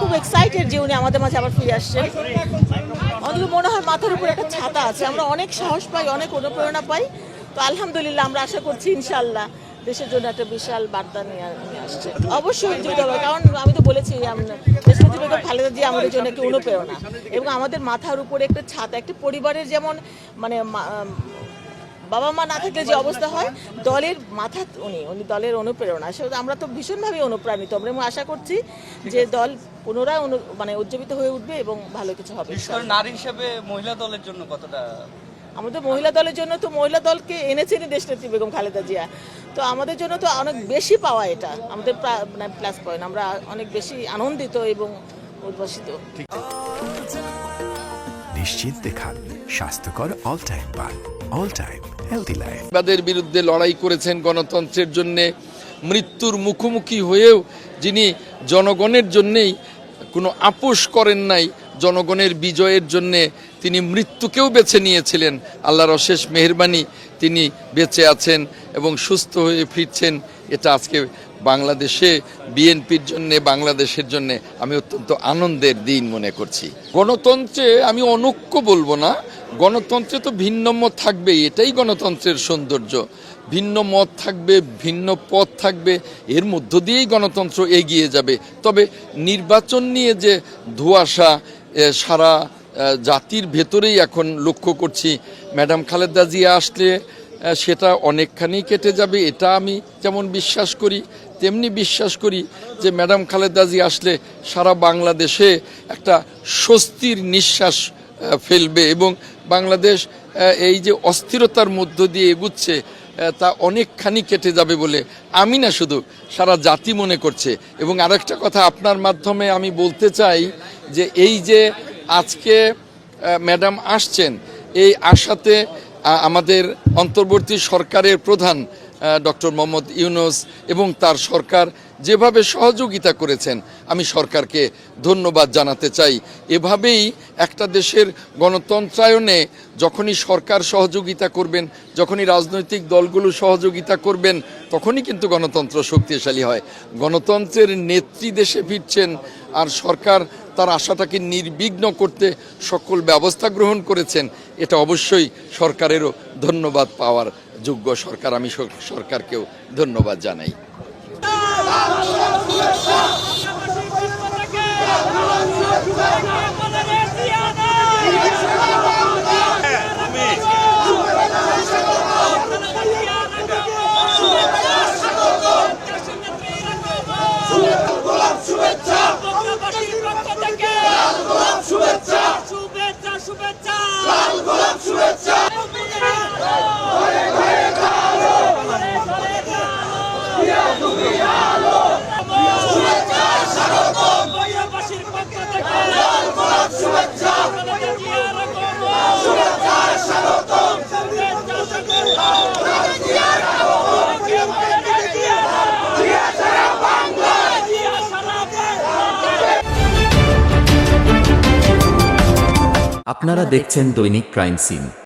খুব এক্সাইটেড যে উনি আমাদের মাঝে আবার ফিরে আসছেন। আমাদের মনে হয় মাথার উপর একটা ছাতা আছে। আমরা অনেক সাহস পাই, অনেক অনুপ্রেরণা পাই। তো আলহামদুলিল্লাহ আমরা আশা করছি ইনশাল্লাহ দেশের জন্য একটা বিশাল বার্তা নিয়ে আসছে। অবশ্যই উজ্জীবিত হবে কারণ আমি তো বলেছি দেশনেত্রী বেগম খালেদা জিয়া আমাদের জন্য একটি অনুপ্রেরণা। এবং আমাদের মাথার উপরে একটা ছাতা, একটা পরিবারের যেমন মানে বাবা মা না থাকলে যে অবস্থা হয় দলের মাথা উনি উনি দলের অনুপ্রেরণা। সে আমরা তো ভীষণভাবে অনুপ্রাণিত। আমরা এবং আশা করছি যে দল পুনরায় অনু মানে উজ্জীবিত হয়ে উঠবে এবং ভালো কিছু হবে নারী হিসেবে মহিলা দলের জন্য কতটা আমাদের মহিলা দলের জন্য তো মহিলা দলকে এনেছেনই দেশনেত্রী বেগম খালেদা জিয়া। তো আমাদের জন্য তো অনেক বেশি পাওয়া এটা। আমাদের মানে প্লাস পয়েন্ট আমরা অনেক বেশি আনন্দিত এবং উদ্ভাসিত। নিশ্চিন্তে খান। স্বাস্থ্যকর অল টাইম পান। অল টাইম হেলদি লাইফ বাদের বিরুদ্ধে লড়াই করেছেন গণতন্ত্রের জন্য, মৃত্যুর মুখোমুখি হয়েও যিনি জনগণের জন্যেই কোনো আপোষ করেন নাই, জনগণের বিজয়ের জন্যে তিনি মৃত্যুকেও বেছে নিয়েছিলেন। আল্লাহর অশেষ মেহরবানি তিনি বেঁচে আছেন এবং সুস্থ হয়ে ফিরছেন, এটা আজকে বাংলাদেশে বিএনপির জন্য, বাংলাদেশের জন্য আমি অত্যন্ত আনন্দের দিন মনে করছি। গণতন্ত্রে আমি অনৈক্য বলব না। গণতন্ত্রে তো ভিন্ন মত থাকবেই, এটাই গণতন্ত্রের সৌন্দর্য। ভিন্ন মত থাকবে, ভিন্ন পথ থাকবে, এর মধ্য দিয়েই গণতন্ত্র এগিয়ে যাবে। তবে নির্বাচন নিয়ে যে ধোঁয়াশা সারা জাতির ভেতরেই এখন লক্ষ্য করছি। ম্যাডাম খালেদা জিয়া আসলে সেটা অনেকখানি কেটে যাবে, এটা আমি যেমন বিশ্বাস করি, তেমনি বিশ্বাস করি যে ম্যাডাম খালেদা জিয়া আসলে সারা বাংলাদেশে একটা স্বস্তির নিঃশ্বাস ফেলবে এবং বাংলাদেশ এই যে অস্থিরতার মধ্য দিয়ে এগুচ্ছে তা অনেকখানি কেটে যাবে বলে আমি না শুধু, সারা জাতি মনে করছে। এবং আরেকটা কথা আপনার মাধ্যমে আমি বলতে চাই যে এই যে আজকে ম্যাডাম আসছেন, এই আশাতে আমাদের অন্তর্বর্তী সরকারের প্রধান ডক্টর মোহাম্মদ ইউনুস এবং তার সরকার যেভাবে সহযোগিতা করেছেন, আমি সরকারকে ধন্যবাদ জানাতে চাই। এভাবেই একটা দেশের গণতন্ত্রায়নে যখনই সরকার সহযোগিতা করবেন, যখনই রাজনৈতিক দলগুলো সহযোগিতা করবেন, তখনই কিন্তু গণতন্ত্র শক্তিশালী হয়। গণতন্ত্রের নেত্রী দেশে ফিরছেন আর সরকার তার আশাটাকে নির্বিঘ্ন করতে সকল ব্যবস্থা গ্রহণ করেছেন, এটা অবশ্যই সরকারেরও ধন্যবাদ পাওয়ার যোগ্য সরকার। আমি সরকারকেও ধন্যবাদ জানাই। আপনারা দেখছেন দৈনিক ক্রাইম সিন।